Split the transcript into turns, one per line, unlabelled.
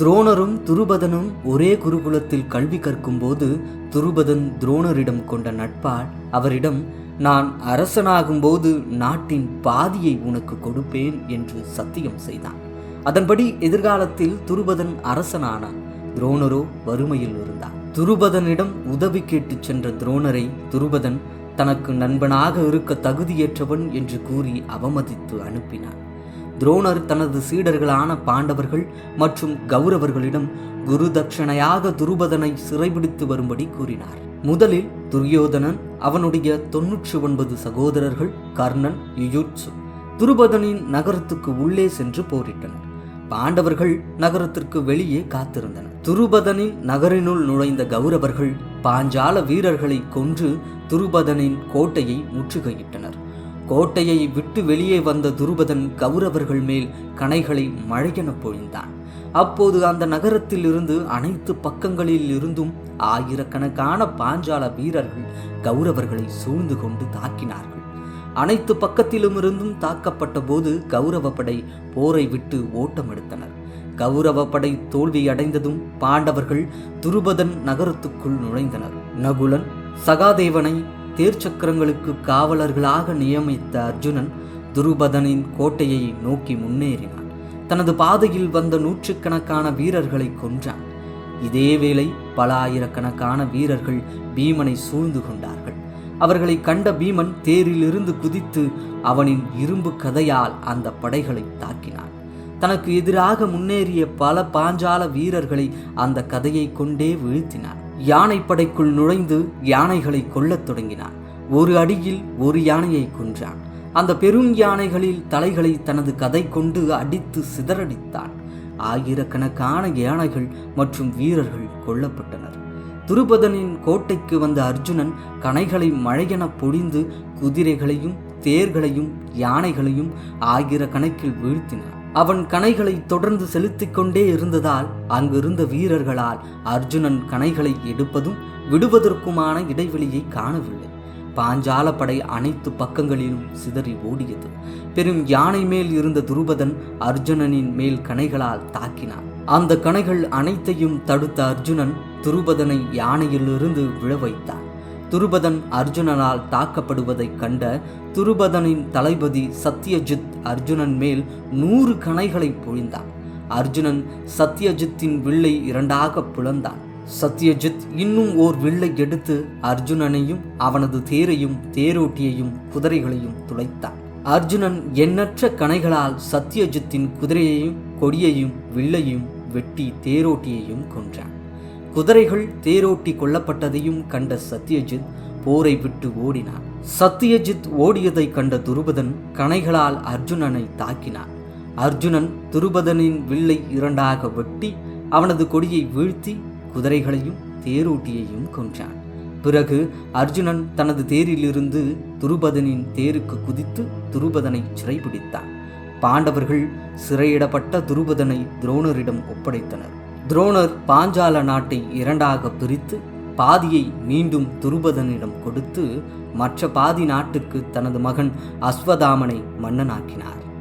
துரோணரும் துருபதனும் ஒரே குருகுலத்தில் கல்வி கற்கும்போது துருபதன் துரோணரிடம் கொண்ட நட்பால் அவரிடம் நான் அரசனாகும்போது நாட்டின் பாதியை உனக்கு கொடுப்பேன் என்று சத்தியம் செய்தான். அதன்படி எதிர்காலத்தில் துருபதன் அரசனானான். துரோணரோ வறுமையில் இருந்தார் துருபதனிடம் உதவி கேட்டுச் சென்ற துரோணரை துருபதன் தனக்கு நண்பனாக இருக்க தகுதியேற்றவன் என்று கூறி அவமதித்து அனுப்பினான். துரோணர் தனது சீடர்களான பாண்டவர்கள் மற்றும் கௌரவர்களிடம் குரு தட்சணையாக துருபதனை சிறைபிடித்து வரும்படி கூறினார். முதலில் துரியோதனன் அவனுடைய தொன்னூற்றி ஒன்பது சகோதரர்கள் கர்ணன் யுயுட்சு துருபதனின் நகரத்துக்கு உள்ளே சென்று போரிட்டனர். பாண்டவர்கள் நகரத்திற்கு வெளியே காத்திருந்தனர். துருபதனின் நகரினுள் நுழைந்த கௌரவர்கள் பாஞ்சால வீரர்களை கொன்று துருபதனின் கோட்டையை முற்றுகையிட்டனர். கோட்டையை விட்டு வெளியே வந்த துருபதன் கௌரவர்கள் மேல் கணைகளை மழையென பொழிந்தான். அப்போது அந்த நகரத்தில் இருந்து அனைத்து பக்கங்களில் இருந்தும் ஆயிரக்கணக்கான பாஞ்சால வீரர்கள் கௌரவர்களை சூழ்ந்து கொண்டு தாக்கினார்கள். அனைத்து பக்கத்திலும் இருந்தும் தாக்கப்பட்ட போது கௌரவ படை போரை விட்டு ஓட்டம் எடுத்தனர் கௌரவ படை தோல்வியடைந்ததும் பாண்டவர்கள் துருபதன் நகரத்துக்குள் நுழைந்தனர். நகுலன் சகாதேவனை தேர்ச்சக்கரங்களுக்கு காவலர்களாக நியமித்த அர்ஜுனன் துருபதனின் கோட்டையை நோக்கி முன்னேறினான். தனது பாதையில் வந்த நூற்றுக்கணக்கான வீரர்களை கொன்றான். இதேவேளை பல ஆயிரக்கணக்கான வீரர்கள் பீமனை சூழ்ந்து கொண்டார்கள். அவர்களை கண்ட பீமன் தேரிலிருந்து குதித்து அவனின் இரும்பு கதையால் அந்த படைகளை தாக்கினான். தனக்கு எதிராக முன்னேறிய பல பாஞ்சால வீரர்களை அந்த கதையை கொண்டே வீழ்த்தினான். யானைப்படைக்குள் நுழைந்து யானைகளை கொல்லத் தொடங்கினான். ஒரு அடியில் ஒரு யானையை கொன்றான். அந்த பெரும் யானைகளில் தலைகளை தனது கதை கொண்டு அடித்து சிதறடித்தான். ஆயிரக்கணக்கான யானைகள் மற்றும் வீரர்கள் கொல்லப்பட்டனர். துருபதனின் கோட்டைக்கு வந்த அர்ஜுனன் கணைகளை மழையென பொழிந்து குதிரைகளையும் தேர்களையும் யானைகளையும் ஆயிரக்கணக்கில் வீழ்த்தினான். அவன் கணைகளை தொடர்ந்து செலுத்திக் கொண்டே இருந்ததால் அங்கிருந்த வீரர்களால் அர்ஜுனன் கணைகளை எடுப்பதும் விடுவதற்குமான இடைவெளியை காணவில்லை. பாஞ்சால படை அனைத்து பக்கங்களிலும் சிதறி ஓடியது. பெரும் யானை மேல் இருந்த துருபதன் அர்ஜுனனின் மேல் கணைகளால் தாக்கினான். அந்த கணைகள் அனைத்தையும் தடுத்த அர்ஜுனன் துருபதனை யானையிலிருந்து விழ வைத்தான். துருபதன் அர்ஜுனனால் தாக்கப்படுவதைக் கண்ட துருபதனின் தளபதி சத்யஜித் அர்ஜுனன் மேல் நூறு கணைகளை பொழிந்தான். அர்ஜுனன் சத்யஜித்தின் வில்லை இரண்டாக பிளந்தான். சத்யஜித் இன்னும் ஓர் வில்லை எடுத்து அர்ஜுனனையும் அவனது தேரையும் தேரோட்டியையும் குதிரைகளையும் துளைத்தான். அர்ஜுனன் எண்ணற்ற கணைகளால் சத்யஜித்தின் குதிரையையும் கொடியையும் வில்லையும் வெட்டி தேரோட்டியையும் கொன்றான். குதிரைகள் தேரோட்டி கொல்லப்பட்டதையும் கண்ட சத்யஜித் போரை விட்டு ஓடினான். சத்யஜித் ஓடியதை கண்ட துருபதன் கணைகளால் அர்ஜுனனை தாக்கினான். அர்ஜுனன் துருபதனின் வில்லை இரண்டாக வெட்டி அவனது கொடியை வீழ்த்தி குதிரைகளையும் தேரோட்டியையும் கொன்றான். பிறகு அர்ஜுனன் தனது தேரிலிருந்து துருபதனின் தேருக்கு குதித்து துருபதனை சிறைபிடித்தான். பாண்டவர்கள் சிறையிடப்பட்ட துருபதனை துரோணரிடம் ஒப்படைத்தனர். துரோணர் பாஞ்சால நாட்டை இரண்டாக பிரித்து பாதியை மீண்டும் துருபதனிடம் கொடுத்து மற்ற பாதி நாட்டுக்கு தனது மகன் அஸ்வதாமனை மன்னனாக்கினார்.